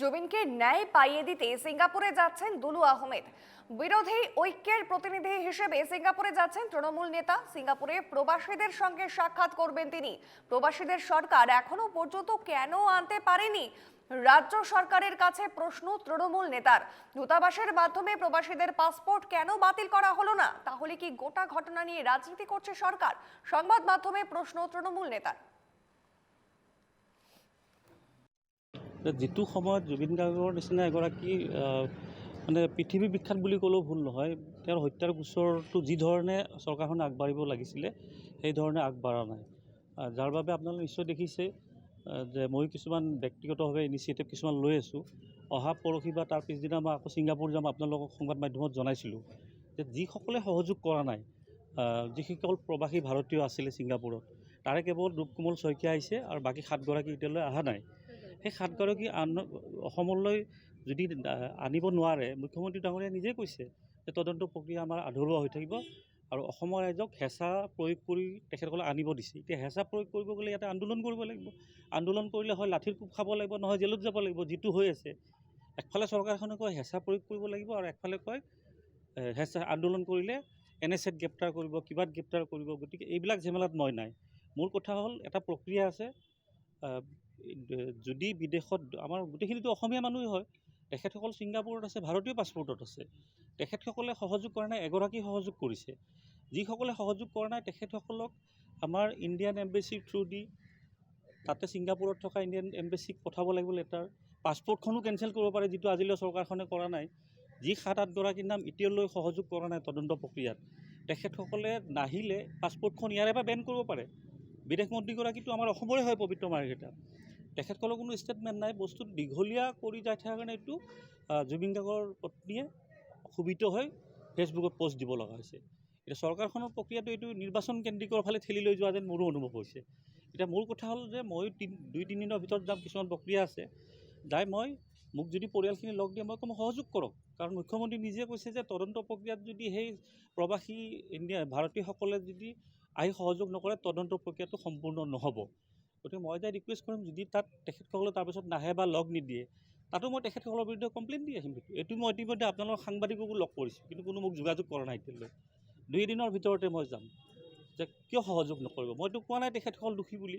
জমিনকে ন্যায় পাইয়ে দিতে সিঙ্গাপুরে যাচ্ছেন দুলু আহমেদ। বিরোধী ঐক্যের প্রতিনিধি হিসেবে সিঙ্গাপুরে যাচ্ছেন তৃণমূল নেতা। সিঙ্গাপুরে প্রবাসীদের সঙ্গে সাক্ষাৎ করবেন তিনি। প্রবাসীদের সরকার এখনও পর্যন্ত কেন আনতে পারেনি? রাজ্য সরকারের কাছে প্রশ্ন তৃণমূল নেতার। দূতাবাসের মাধ্যমে প্রবাসীদের পাসপোর্ট কেন বাতিল করা হলো না? তাহলে কি গোটা ঘটনা নিয়ে রাজনীতি করছে সরকার? সংবাদ মাধ্যমে প্রশ্ন তৃণমূল নেতার। যিটো সময়ত জুবিন গাৰ্গৰ নিচিনা এগৰাকী মানে পৃথিৱী বিখ্যাত বুলি ক'লেও ভুল নহয় তেওঁৰ হত্যাৰ গোচৰটো যি ধৰণে চৰকাৰখনে আগবাঢ়িব লাগিছিলে সেই ধৰণে আগবাঢ়া নাই। যাৰ বাবে আপোনালোকে নিশ্চয় দেখিছে যে মই কিছুমান ব্যক্তিগতভাৱে ইনিচিয়েটিভ কিছুমান লৈ আছোঁ। অহা পৰহি বা তাৰ পিছদিনা মই আকৌ ছিংগাপুৰ যাম আপোনালোকক সংবাদ মাধ্যমত জনাইছিলোঁ যে যিসকলে সহযোগ কৰা নাই যিসকল প্ৰৱাসী ভাৰতীয় আছিলে ছিংগাপুৰত তাৰে কেৱল ৰূপকোমল শইকীয়া আহিছে আৰু বাকী সাতগৰাকী এতিয়ালৈ অহা নাই। সেই সাতগৰাকী আন অসমলৈ যদি আনিব নোৱাৰে, মুখ্যমন্ত্ৰী ডাঙৰীয়াই নিজেই কৈছে যে তদন্ত প্ৰক্ৰিয়া আমাৰ আধৰুৱা হৈ থাকিব আৰু অসমৰ ৰাইজক হেঁচা প্ৰয়োগ কৰি তেখেতসকলে আনিব দিছে। এতিয়া হেঁচা প্ৰয়োগ কৰিব গ'লে ইয়াতে আন্দোলন কৰিব লাগিব। আন্দোলন কৰিলে হয় লাঠিৰ কোব খাব লাগিব, নহয় জেলত যাব লাগিব, যিটো হৈ আছে। একফালে চৰকাৰখনে কয় হেঁচা প্ৰয়োগ কৰিব লাগিব আৰু একফালে কয় হেঁচা আন্দোলন কৰিলে এন এছ এত গ্ৰেপ্তাৰ কৰিব, কিবাত গ্ৰেপ্তাৰ কৰিব। গতিকে এইবিলাক ঝেমেলাত মই নাই। মোৰ কথা হ'ল এটা প্ৰক্ৰিয়া আছে যদি বিদেশত, আমাৰ গোটেইখিনিতো অসমীয়া মানুহেই হয়, তেখেতসকল ছিংগাপুৰত আছে, ভাৰতীয় পাছপৰ্টত আছে। তেখেতসকলে সহযোগ কৰা নাই, এগৰাকী সহযোগ কৰিছে। যিসকলে সহযোগ কৰা নাই, তেখেতসকলক আমাৰ ইণ্ডিয়ান এম্বেচিৰ থ্ৰু দি তাতে ছিংগাপুৰত থকা ইণ্ডিয়ান এম্বেচিক পঠাব লাগিব লেটাৰ। পাছপৰ্টখনো কেঞ্চেল কৰিব পাৰে, যিটো আজিলৈ চৰকাৰখনে কৰা নাই। যি সাত আঠগৰাকীৰ নাম এতিয়ালৈ সহযোগ কৰা নাই তদন্ত প্ৰক্ৰিয়াত। তেখেতসকলে নাহিলে পাছপৰ্টখন ইয়াৰে পৰা বেন কৰিব পাৰে। বিদেশ মন্ত্ৰীগৰাকীটো আমাৰ অসমৰে হয়, পবিত্ৰ মাৰ্ঘেটা তেখেতসকলৰ কোনো ষ্টেটমেণ্ট নাই। বস্তুটো দীঘলীয়া কৰি যাই থকাৰ কাৰণে এইটো জুবিন গাৰ্গৰ পত্নীয়ে ক্ষোভিত হৈ ফেচবুকত পষ্ট দিব লগা হৈছে। এতিয়া চৰকাৰখনৰ প্ৰক্ৰিয়াটো এইটো নিৰ্বাচন কেন্দ্ৰিকৰ ফালে ঠেলি লৈ যোৱা যেন মোৰো অনুভৱ হৈছে। এতিয়া মোৰ কথা হ'ল যে মই দুই তিনিদিনৰ ভিতৰত যাম, কিছুমান প্ৰক্ৰিয়া আছে। যাই মই, মোক যদি পৰিয়ালখিনি লগ দিয়ে, মই ক'ম সহযোগ কৰক। কাৰণ মুখ্যমন্ত্ৰী নিজে কৈছে যে তদন্ত প্ৰক্ৰিয়াত যদি সেই প্ৰৱাসী ইণ্ডিয়া, ভাৰতীয়সকলে যদি আহি সহযোগ নকৰে, তদন্ত প্ৰক্ৰিয়াটো সম্পূৰ্ণ নহ'ব। গতিকে মই এতিয়া ৰিকুৱেষ্ট কৰিম যদি তাত তেখেতসকলে তাৰপিছত নাহে বা লগ নিদিয়ে তাতো মই তেখেতসকলৰ বিৰুদ্ধে কমপ্লেইন দি আহিম এইটো মই ইতিমধ্যে আপোনালোকৰ সাংবাদিককো লগ কৰিছোঁ কিন্তু কোনো মোক যোগাযোগ কৰা নাই এতিয়ালৈ। দুই এদিনৰ ভিতৰতে মই যাম যে কিয় সহযোগ নকৰিব? মইতো কোৱা নাই তেখেতসকল দোষী বুলি।